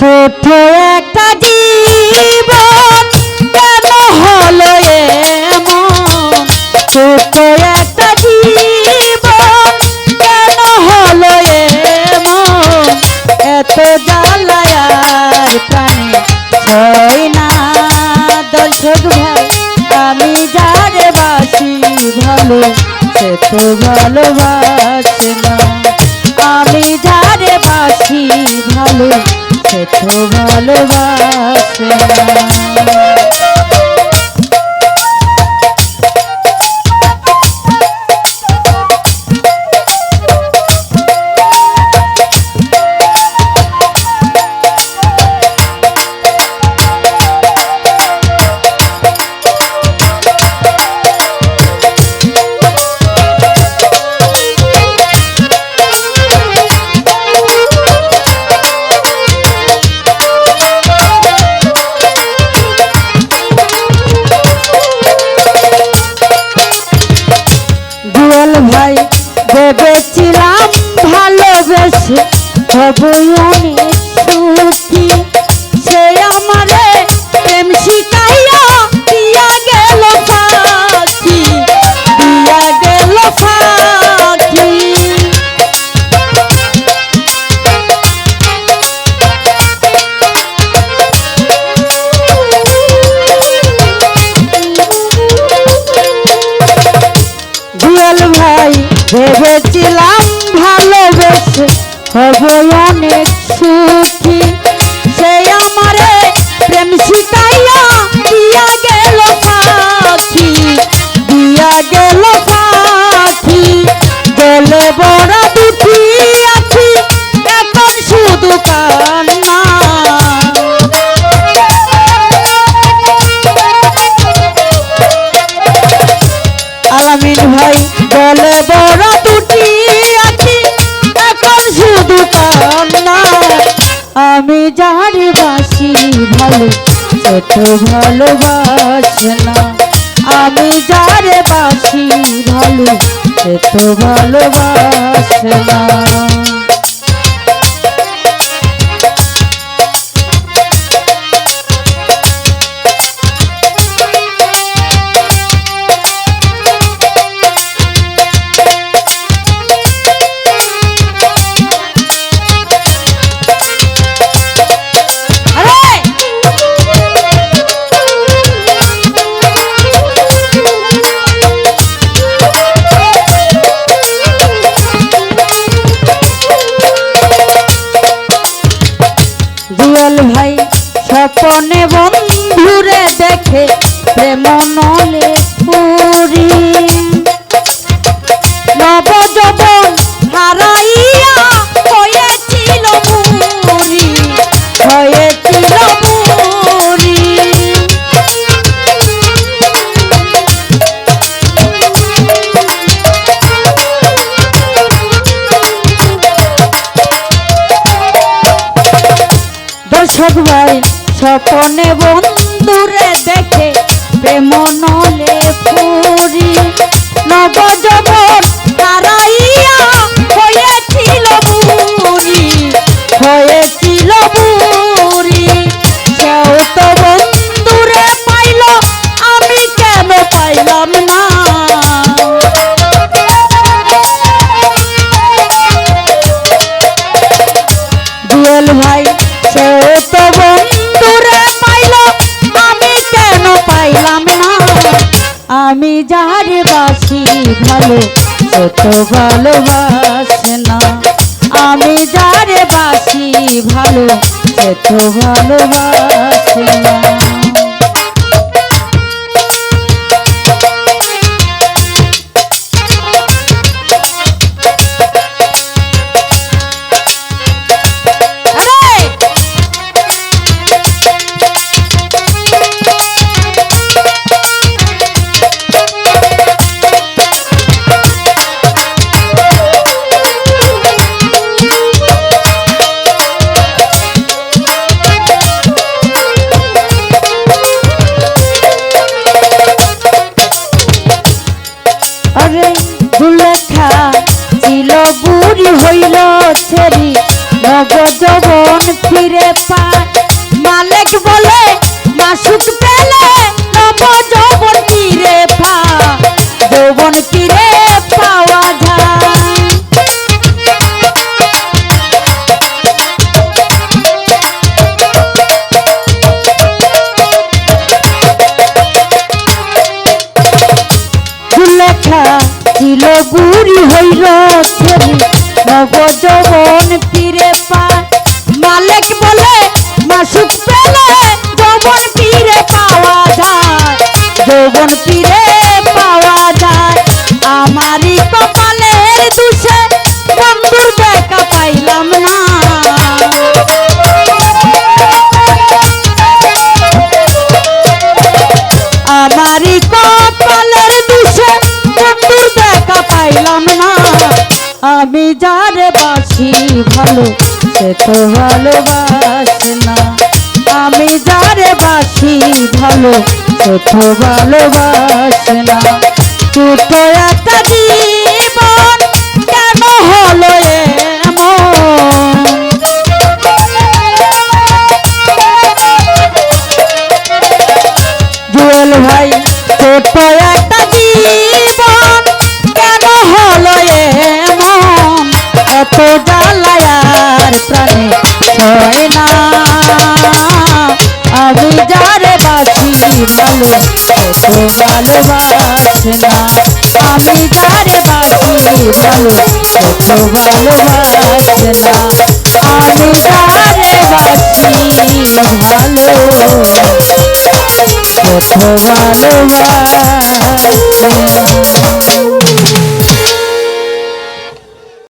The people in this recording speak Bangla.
ছোট একটা জীবন কেন হলো এমন? ছোট একটা জীবন কেন হলো এমন? এত জ্বালায়ার প্রাণে ছয় না দর্শক ভাই, আমি যারে বাসি ভালো, সে তো ভালোবাসে। ভালোবাসে হবই অনেক সুখী সে আমারে প্রেম শিখাইয়া দিয়া গেল পাখি, দিয়া গেল পাখি। জুয়েল ভেবেছিলাম ভালোবেসে হব আমি যারে বাসি ভালো ছোট তো ভালোবাসে না। আমি যার বাসি ভালো সে তো স্বপনে বন্ধুরে দেখে প্রেম নলে পুরি নব যবন হারাইয়া হয়েছিল মুরি হয়েছিল মুরি দর্শক ভাই স্বপনে বন্ধুরে দেখে প্রেম নলে পুরি নব যবন হারাইয়া হয়েছিল পাইল আমি পাইলাম না? আমি যার বাসি ভালো সে তো ভালোবাসে না। আমি যার বাসি ভালো, সে তো ভালোবাসে না। যায় মালিক বলে মাসুক পেলে নব যৌবন কিরে পা যৌবন কিরে পাওয়া যায়। ছিল, বুড়ি হইল নব আমারই কপালের দুষে, বন্ধুর দেখা পাইলাম না। আমারই কপালের দুষে, বন্ধুর দেখা পাইলাম না। আমি যারে বাসি ভালো, সে তো ভালোবাসে আমি যারে বাসি ভালো, সে তো ভালোবাসে ছোট একটা জীবন কেন হলো এমন? জুয়েল ভাই ছোট একটা জীবন কেন হলো এমন? এত জ্বালায়ার প্রাণে হয় না। আমি যারে বাসি ভালো ভালোবাসে না আমি যারে বাসি বলো কত ভালোবাসে না আমি যারে বাসি ভালো কত ভালোবাসে।